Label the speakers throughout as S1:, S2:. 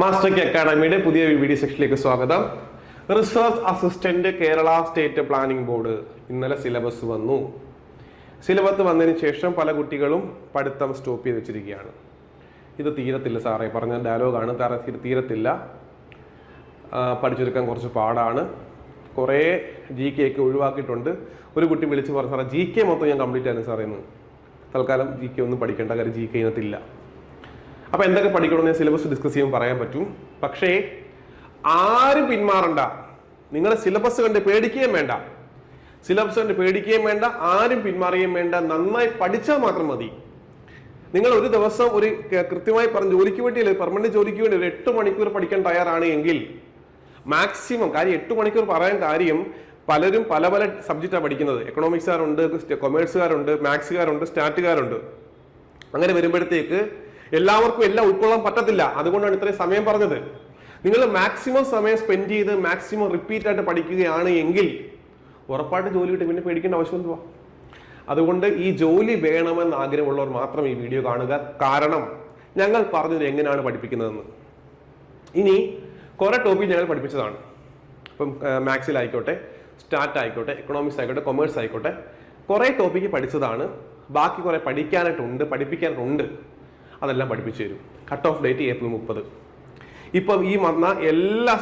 S1: Master K അക്കാഡമിയുടെ പുതിയ video സെക്ഷനിലേക്ക് സ്വാഗതം. Research assistant Kerala state planning board ഇന്നലെ സിലബസ് വന്നു. സിലബസ് വന്നതിന് ശേഷം പല കുട്ടികളും പഠിത്തം സ്റ്റോപ്പ് ചെയ്ത് വെച്ചിരിക്കുകയാണ്. ഇത് തീരത്തില്ല സാറേ പറഞ്ഞ ഡയലോഗാണ് താറ തീരത്തില്ല. പഠിച്ചെടുക്കാൻ കുറച്ച് പാടാണ്. കുറേ ജി കെ ഒക്കെ ഒഴിവാക്കിയിട്ടുണ്ട്. ഒരു കുട്ടി വിളിച്ച് പറഞ്ഞു സാറേ ജി കെ മൊത്തം ഞാൻ കംപ്ലീറ്റ് ആയിരുന്നു സാറേ എന്ന് തൽക്കാലം ജി കെ ഒന്നും പഠിക്കേണ്ട കാര്യം ജി കെ ഇതിനകത്തില്ല അപ്പോൾ എന്തൊക്കെ പഠിക്കണമെന്ന് സിലബസ് ഡിസ്കസ് ചെയ്യുമ്പോൾ പറയാൻ പറ്റും? പക്ഷേ ആരും പിന്മാറണ്ട. നിങ്ങളുടെ സിലബസ് കണ്ട് പേടിക്കുകയും വേണ്ട. സിലബസ് കണ്ട് പേടിക്കുകയും വേണ്ട ആരും പിന്മാറുകയും വേണ്ട. നന്നായി പഠിച്ചാൽ മാത്രം മതി. നിങ്ങൾ ഒരു ദിവസം ഒരു കൃത്യമായി പറഞ്ഞ ജോലിക്ക് വേണ്ടി അല്ലെങ്കിൽ പെർമനന്റ് ജോലിക്ക് വേണ്ടി ഒരു എട്ട് മണിക്കൂർ പഠിക്കാൻ തയ്യാറാണ് എങ്കിൽ മാക്സിമം കാര്യം എട്ട് മണിക്കൂർ പറയാൻ കാര്യം പലരും പല പല സബ്ജക്റ്റാണ് പഠിക്കുന്നത്. എക്കണോമിക്സുകാരുണ്ട് കൊമേഴ്സുകാരുണ്ട് മാത്സുകാരുണ്ട് സ്റ്റാറ്റുകാരുണ്ട് അങ്ങനെ വരുമ്പോഴത്തേക്ക് എല്ലാവർക്കും എല്ലാം ഉൾക്കൊള്ളാൻ പറ്റത്തില്ല. അതുകൊണ്ടാണ് ഇത്രയും സമയം പറഞ്ഞത്. നിങ്ങൾ മാക്സിമം സമയം സ്പെൻഡ് ചെയ്ത് മാക്സിമം റിപ്പീറ്റ് ആയിട്ട് പഠിക്കുകയാണ് എങ്കിൽ ഉറപ്പായിട്ട് ജോലി കിട്ടും. പിന്നെ പേടിക്കേണ്ട ആവശ്യം എന്തുവാ? അതുകൊണ്ട് ഈ ജോലി വേണമെന്ന് ആഗ്രഹമുള്ളവർ മാത്രം ഈ വീഡിയോ കാണുക. കാരണം ഞങ്ങൾ പറഞ്ഞത് എങ്ങനെയാണ് പഠിപ്പിക്കുന്നതെന്ന്. ഇനി കുറെ ടോപ്പിക് ഞങ്ങൾ പഠിപ്പിച്ചതാണ്. ഇപ്പം മാത്സിലായിക്കോട്ടെ സ്റ്റാർട്ട് ആയിക്കോട്ടെ എക്കണോമിക്സ് ആയിക്കോട്ടെ കൊമേഴ്സ് ആയിക്കോട്ടെ കുറേ ടോപ്പിക്ക് പഠിച്ചതാണ്. ബാക്കി കുറേ പഠിക്കാനായിട്ടുണ്ട് പഠിപ്പിക്കാനായിട്ടുണ്ട് അതെല്ലാം പഠിപ്പിച്ചു തരും. കട്ട് ഓഫ് ഡേറ്റ് ഏപ്രിൽ മുപ്പത്. ഇപ്പം ഈ വന്ന എല്ലാ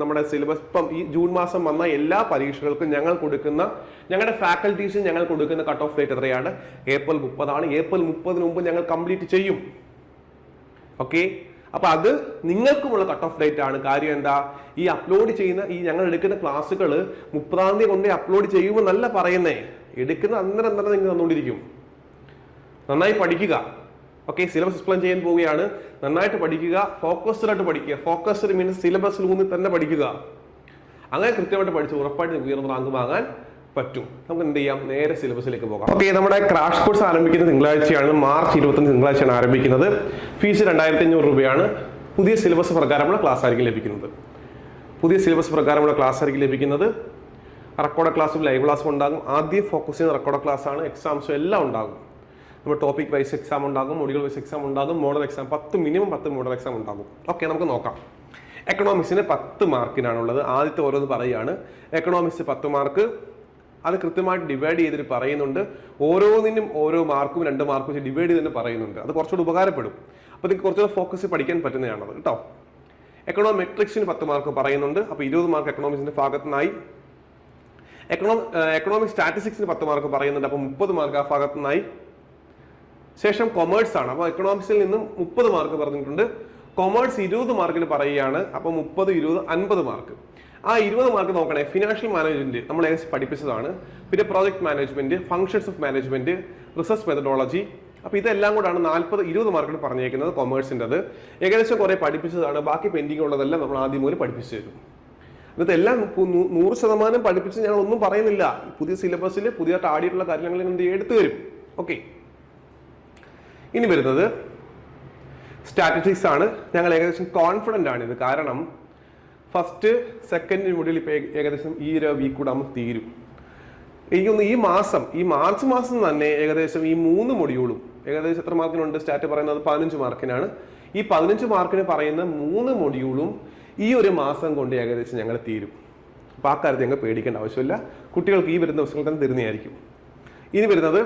S1: നമ്മുടെ സിലബസ് ഇപ്പം ഈ ജൂൺ മാസം വന്ന എല്ലാ പരീക്ഷകൾക്കും ഞങ്ങൾ കൊടുക്കുന്ന ഞങ്ങളുടെ ഫാക്കൽറ്റീസ് ഞങ്ങൾ കൊടുക്കുന്ന കട്ട് ഓഫ് ഡേറ്റ് എത്രയാണ്? ഏപ്രിൽ മുപ്പതാണ്. ഏപ്രിൽ മുപ്പതിന് മുമ്പ് ഞങ്ങൾ കംപ്ലീറ്റ് ചെയ്യും. ഓക്കെ അപ്പൊ അത് നിങ്ങൾക്കുമുള്ള കട്ട് ഓഫ് ഡേറ്റ് ആണ്. കാര്യം എന്താ? ഈ അപ്ലോഡ് ചെയ്യുന്ന ഈ ഞങ്ങൾ എടുക്കുന്ന ക്ലാസ്സുകൾ മുപ്പതാം തീയതി കൊണ്ട് അപ്ലോഡ് ചെയ്യുമെന്നല്ല പറയുന്നേ. എടുക്കുന്ന അന്നേരം അന്നേരം നിങ്ങൾ തന്നുകൊണ്ടിരിക്കും. നന്നായി പഠിക്കുക. ഓക്കെ സിലബസ് എക്സ്പ്ലെയിൻ ചെയ്യാൻ പോവുകയാണ്. നന്നായിട്ട് പഠിക്കുക ഫോക്കസ്ഡ് ആയിട്ട് പഠിക്കുക ഫോക്കസ്ഡ് മീൻസ് സിലബസിൽ ഊന്നി തന്നെ പഠിക്കുക. അങ്ങനെ കൃത്യമായിട്ട് പഠിച്ച് ഉറപ്പായിട്ട് ഉയർന്ന റാങ്ക് വാങ്ങാൻ പറ്റും. നമുക്ക് എന്ത് ചെയ്യാം? നേരെ സിലബസിലേക്ക് പോകാം. ഓക്കെ നമ്മുടെ ക്രാഷ് കോഴ്സ് ആരംഭിക്കുന്നത് തിങ്കളാഴ്ചയാണ്. മാർച്ച് ഇരുപത്തഞ്ച് തിങ്കളാഴ്ചയാണ് ആരംഭിക്കുന്നത്. ഫീസ് രണ്ടായിരത്തി അഞ്ഞൂറ് രൂപയാണ്. പുതിയ സിലബസ് പ്രകാരമുള്ള ക്ലാസ് ആയിരിക്കും ലഭിക്കുന്നത്. പുതിയ സിലബസ് പ്രകാരമുള്ള ക്ലാസ് ആയിരിക്കും ലഭിക്കുന്നത്. റെക്കോർഡ് ക്ലാസ്സും ലൈവ് ക്ലാസ്സും ഉണ്ടാകും. ആദ്യം ഫോക്കസ് ചെയ്യുന്ന റെക്കോർഡ് ക്ലാസ് ആണ്. എക്സാംസും എല്ലാം ഉണ്ടാകും. നമ്മൾ ടോപ്പിക് വൈസ് എക്സാം ഉണ്ടാകും മൊഡ്യൂൾ വൈസ് എക്സാം ഉണ്ടാകും മോഡൽ എക്സാം പത്ത് മിനിമം പത്ത് മോഡൽ എക്സാം ഉണ്ടാകും. ഓക്കെ നമുക്ക് നോക്കാം. എക്കണോമിക്സിന് പത്ത് മാർക്കിനാണുള്ളത് ആദ്യത്തെ ഓരോന്ന് പറയുകയാണ്. എക്കണോമിക്സ് പത്ത് മാർക്ക് അത് കൃത്യമായിട്ട് ഡിവൈഡ് ചെയ്തിട്ട് പറയുന്നുണ്ട്. ഓരോന്നിനും ഓരോ മാർക്കും രണ്ട് മാർക്കും വെച്ച് ഡിവൈഡ് ചെയ്ത് തന്നെ പറയുന്നുണ്ട്. അത് കുറച്ചുകൂടി ഉപകാരപ്പെടും. അപ്പോൾ നിങ്ങൾക്ക് കുറച്ചുകൂടെ ഫോക്കസ് പഠിക്കാൻ പറ്റുന്നതാണത് കേട്ടോ. എക്കണോമെട്രിക്സിന് പത്ത് മാർക്ക് പറയുന്നുണ്ട്. അപ്പോൾ ഇരുപത് മാർക്ക് എക്കണോമിക്സിന്റെ ഭാഗത്തുനിന്നായി. എക്കണോ എക്കണോമിക് സ്റ്റാറ്റിസ്റ്റിക്സിന് പത്ത് മാർക്ക് പറയുന്നുണ്ട്. അപ്പോൾ മുപ്പത് മാർക്ക് ആ ഭാഗത്തുനിന്നായി. ശേഷം കൊമേഴ്സ് ആണ്. അപ്പോൾ എക്കണോമിക്സിൽ നിന്നും മുപ്പത് മാർക്ക് പറഞ്ഞിട്ടുണ്ട്. കൊമേഴ്സ് ഇരുപത് മാർക്കിന് പറയുകയാണ്. അപ്പോൾ മുപ്പത് ഇരുപത് അൻപത് മാർക്ക് ആ ഇരുപത് മാർക്ക് നോക്കണേ ഫിനാൻഷ്യൽ മാനേജ്മെന്റ് നമ്മൾ ഏകദേശം പഠിപ്പിച്ചതാണ്. പിന്നെ project management functions of management research methodology അപ്പോൾ ഇതെല്ലാം കൂടാണ് നാൽപ്പത് ഇരുപത് മാർക്കിന് പറഞ്ഞേക്കുന്നത് കൊമേഴ്സിന്റെത് ഏകദേശം കുറേ പഠിപ്പിച്ചതാണ്. ബാക്കി പെൻഡിങ് ഉള്ളതെല്ലാം നമ്മൾ ആദ്യം മുതൽ പഠിപ്പിച്ചു തരും. എന്നിട്ട് എല്ലാം നൂറ് ശതമാനം പഠിപ്പിച്ച് ഞങ്ങൾ ഒന്നും പറയുന്നില്ല. പുതിയ സിലബസിൽ പുതിയതായിട്ട് ആടിയിട്ടുള്ള കാര്യങ്ങൾ എന്ത്? എടുത്തു തരും. ഓക്കെ ഇനി വരുന്നത് സ്റ്റാറ്റിസ്റ്റിക്സ് ആണ്. ഞങ്ങൾ ഏകദേശം കോൺഫിഡന്റ് ആണ് കാരണം ഫസ്റ്റ് സെക്കൻഡിന് മൊഡ്യൂൾ ഇപ്പോൾ ഏകദേശം ഈ ഒരു വീക്ക് കൂടെ നമുക്ക് തീരും. എനിക്കൊന്ന് ഈ മാസം ഈ മാർച്ച് മാസം തന്നെ ഏകദേശം ഈ മൂന്ന് മൊഡ്യൂളും ഏകദേശം എത്ര മാർക്കിനുണ്ട്? സ്റ്റാറ്റ് പറയുന്നത് പതിനഞ്ച് മാർക്കിനാണ്. ഈ പതിനഞ്ച് മാർക്കിന് പറയുന്ന മൂന്ന് മൊഡ്യൂളും ഈ ഒരു മാസം കൊണ്ട് ഏകദേശം ഞങ്ങൾ തീരും. അപ്പോൾ ആ കാര്യത്തിൽ ഞങ്ങൾ പേടിക്കേണ്ട ആവശ്യമില്ല. കുട്ടികൾക്ക് ഈ വരുന്ന ദിവസങ്ങൾ തന്നെ തരുന്നതായിരിക്കും. ഇനി വരുന്നത്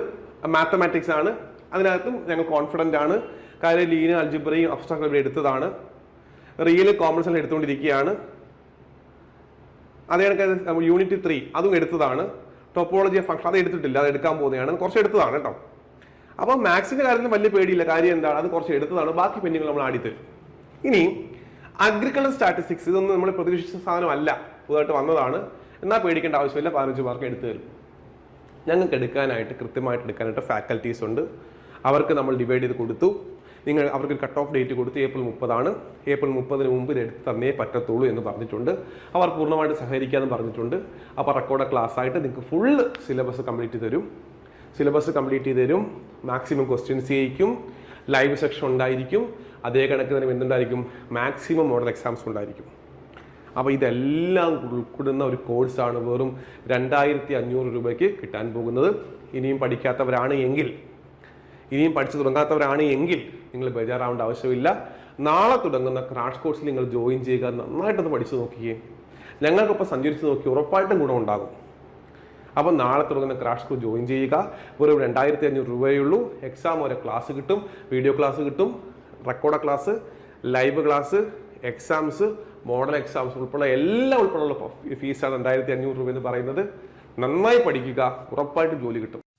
S1: മാത്തമാറ്റിക്സ് ആണ്. അതിനകത്തും ഞങ്ങൾ കോൺഫിഡന്റ് ആണ്. കാര്യം ലീന അൽജിബ്രയും അബ്സ്ട്രാക്ട് എടുത്തതാണ്. റിയൽ കോമൺസ് എല്ലാം എടുത്തുകൊണ്ടിരിക്കുകയാണ്. അതേ കണക്ക് യൂണിറ്റ് ത്രീ അതും എടുത്തതാണ്. ടോപ്പോളജി ഫംഗ്ഷൻ അത് എടുത്തിട്ടില്ല അത് എടുക്കാൻ പോകുന്നതാണ്. കുറച്ച് എടുത്തതാണ് കേട്ടോ. അപ്പോൾ മാത്സിന്റെ കാര്യത്തിൽ വലിയ പേടിയില്ല. കാര്യം എന്താണ്? അത് കുറച്ച് എടുത്തതാണ്. ബാക്കി പെന്നുകൾ നമ്മൾ ആടിത്തരും ഇനി അഗ്രികൾച്ചർ സ്റ്റാറ്റിസ്റ്റിക്സ് ഇതൊന്നും നമ്മൾ പ്രതീക്ഷിച്ച സാധനമല്ല. പുതുതായിട്ട് വന്നതാണ്. എന്നാൽ പേടിക്കേണ്ട ആവശ്യമില്ല. പതിനഞ്ച് മാർക്ക് എടുത്തു തരും. ഞങ്ങൾക്ക് എടുക്കാനായിട്ട് കൃത്യമായിട്ട് എടുക്കാനായിട്ട് ഫാക്കൽറ്റീസ് ഉണ്ട്. അവർക്ക് നമ്മൾ ഡിവൈഡ് ചെയ്ത് കൊടുത്തു. നിങ്ങൾ അവർക്ക് കട്ട് ഓഫ് ഡേറ്റ് കൊടുത്ത്. ഏപ്രിൽ മുപ്പതാണ്. ഏപ്രിൽ മുപ്പതിന് മുമ്പ് എടുത്ത് തന്നേ പറ്റത്തുള്ളൂ എന്ന് പറഞ്ഞിട്ടുണ്ട്. അവർ പൂർണമായിട്ട് സഹകരിക്കാമെന്ന് പറഞ്ഞിട്ടുണ്ട്. അപ്പോൾ റെക്കോർഡ് ക്ലാസ് ആയിട്ട് നിങ്ങൾക്ക് ഫുൾ സിലബസ് കംപ്ലീറ്റ് ചെയ്ത് തരും. സിലബസ് കംപ്ലീറ്റ് ചെയ്ത് തരും. മാക്സിമം ക്വസ്റ്റ്യൻസ് ചെയ്യിക്കും. ലൈവ് സെക്ഷൻ ഉണ്ടായിരിക്കും. അതേ കണക്ക് തന്നെ എന്തുണ്ടായിരിക്കും മാക്സിമം മോഡൽ എക്സാംസ് ഉണ്ടായിരിക്കും. അപ്പോൾ ഇതെല്ലാം ഉൾക്കൊള്ളുന്ന ഒരു കോഴ്സാണ് വെറും രണ്ടായിരത്തി അഞ്ഞൂറ് രൂപയ്ക്ക് കിട്ടാൻ പോകുന്നത്. ഇനിയും പഠിക്കാത്തവരാണ് എങ്കിൽ ഇനിയും പഠിച്ചു തുടങ്ങാത്തവരാണ് എങ്കിൽ നിങ്ങൾ ബേജാറാവേണ്ട ആവശ്യമില്ല. നാളെ തുടങ്ങുന്ന ക്രാഷ് കോഴ്സിൽ നിങ്ങൾ ജോയിൻ ചെയ്യുക. നന്നായിട്ടൊന്ന് പഠിച്ചു നോക്കിയേ. ഞങ്ങൾക്കൊപ്പം സഞ്ചരിച്ച് നോക്കി ഉറപ്പായിട്ടും ഗുണമുണ്ടാകും അപ്പോൾ നാളെ തുടങ്ങുന്ന ക്രാഷ് കോഴ്സ് ജോയിൻ ചെയ്യുക. വെറും രണ്ടായിരത്തി അഞ്ഞൂറ് രൂപയുള്ളൂ എക്സാം വരെ ക്ലാസ് കിട്ടും. വീഡിയോ ക്ലാസ് കിട്ടും. Record class live class exams model exams ഉൾപ്പെടെ എല്ലാം ഉൾപ്പെടെയുള്ള ഫീസാണ് രണ്ടായിരത്തി അഞ്ഞൂറ് രൂപ എന്ന് പറയുന്നത്. നന്നായി പഠിക്കുക. ഉറപ്പായിട്ടും ജോലി കിട്ടും.